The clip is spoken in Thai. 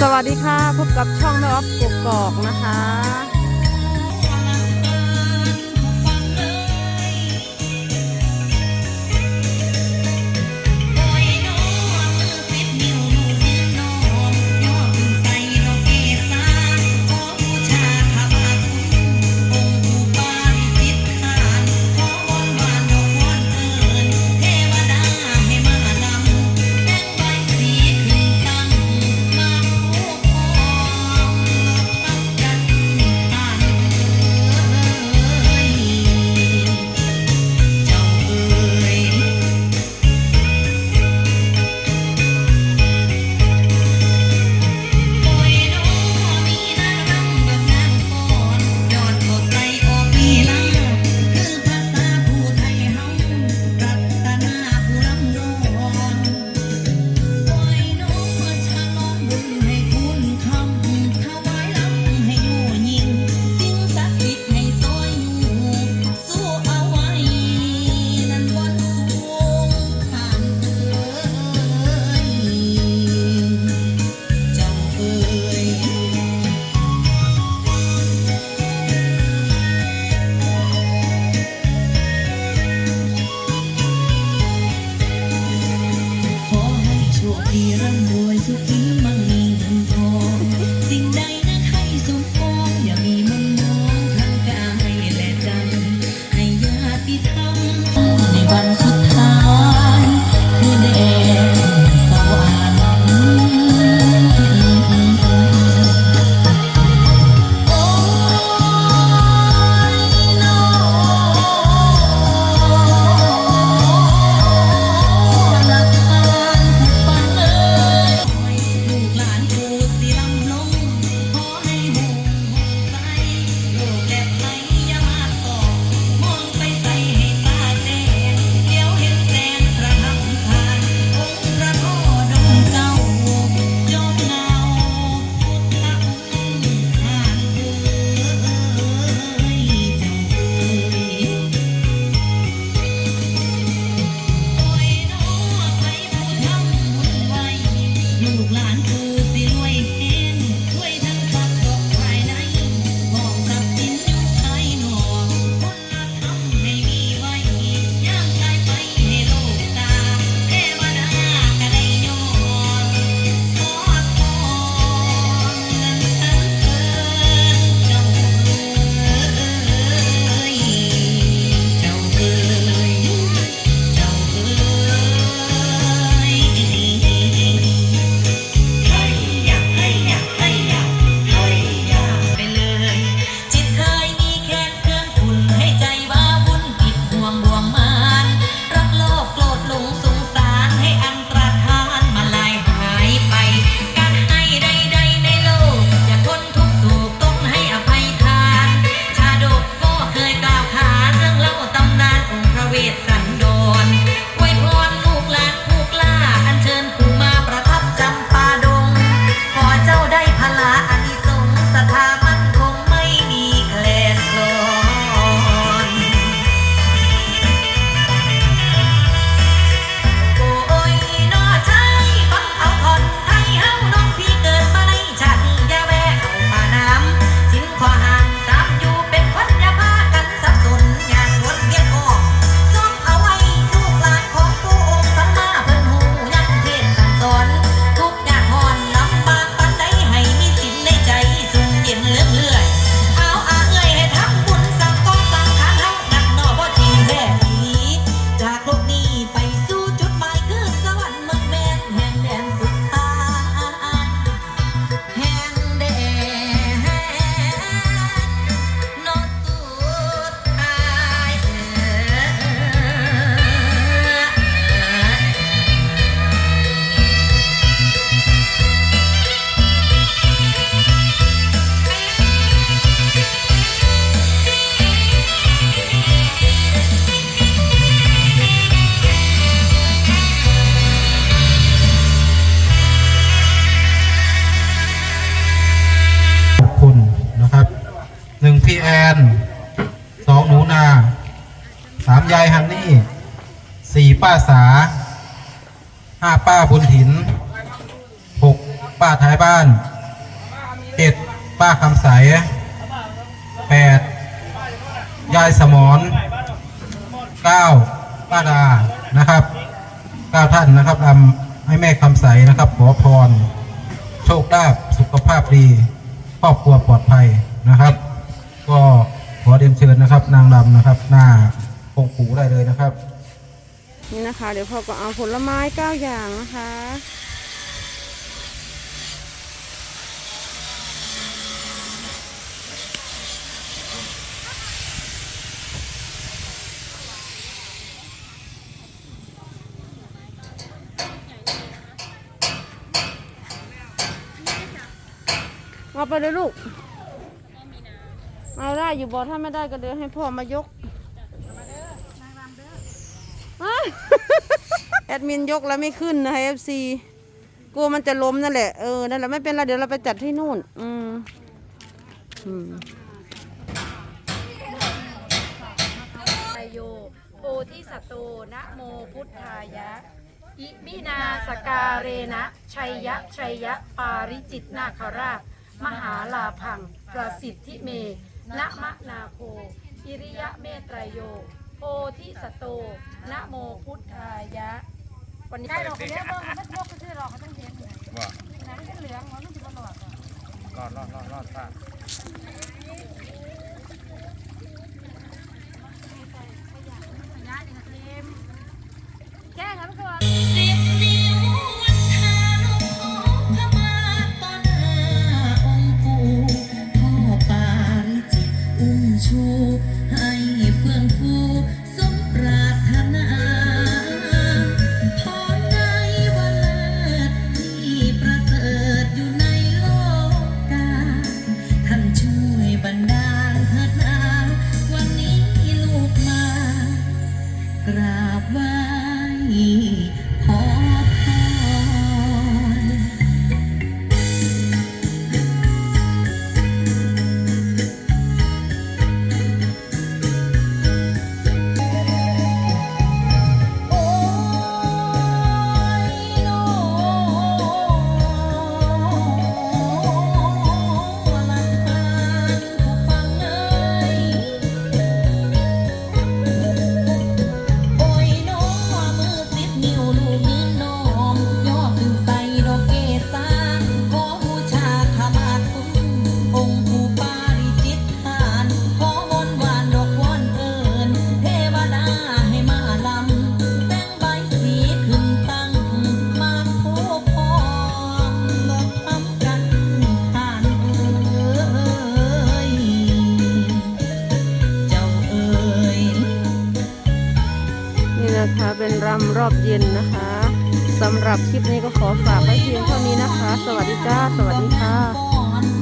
สวัสดีค่ะ พบกับช่องแม่ออฟกกอกนะคะ นสองหนูนาสามยายฮันนี่สี่ป้าสาห้าป้าบุญถินหกป้าท้ายบ้านเจ็ดป้าคำใสแปดยายสมอนเก้าป้าดานะครับเก้าท่านนะครับทำให้แม่คำใสนะครับ ขอพร โชคลาภสุขภาพดี ครอบครัวปลอดภัยนะครับ ก็ขอเรียนเชิญนะครับ นางรำนะครับ หน้าองค์ปู่ได้เลยนะครับนี่นะคะ เดี๋ยวพ่อก็เอาผลไม้เก้าอย่างนะคะเอาไปเลยลูก เอาได้อยู่บอถ้าไม่ได้ก็เดี๋ยวให้พ่อมายกอ้าวแอดมินยกแล้วไม่ขึ้นนะเอฟซีกลัวมันจะล้มนั่นแหละเออนั่นแหละไม่เป็นไรเดี๋ยวเราไปจัดที่นู่น อืมอืมไยโยโพธิสัตโตนะโมพุทธายะ อิมินาสการเรนะชัยยะชัยยะ ปาริจิตนาคราช มหาลาพัง ประสิทธิเม นะมะนาโค อิริยะเมตรยโย โพธิสัตโตนะโมพุทธายะ วันนี้ได้เราคนนี้เบิ่งมันยกไปซื้อหรอกเขาต้องเห็นว่าหนังเหลืองมันต้องสิบหลอดรอดรอดรอดรอดป้า เป็นรำรอบเย็นนะคะสำหรับคลิปนี้ก็ขอฝากไว้เพียงเท่านี้นะคะ สวัสดีจ้า สวัสดีค่ะ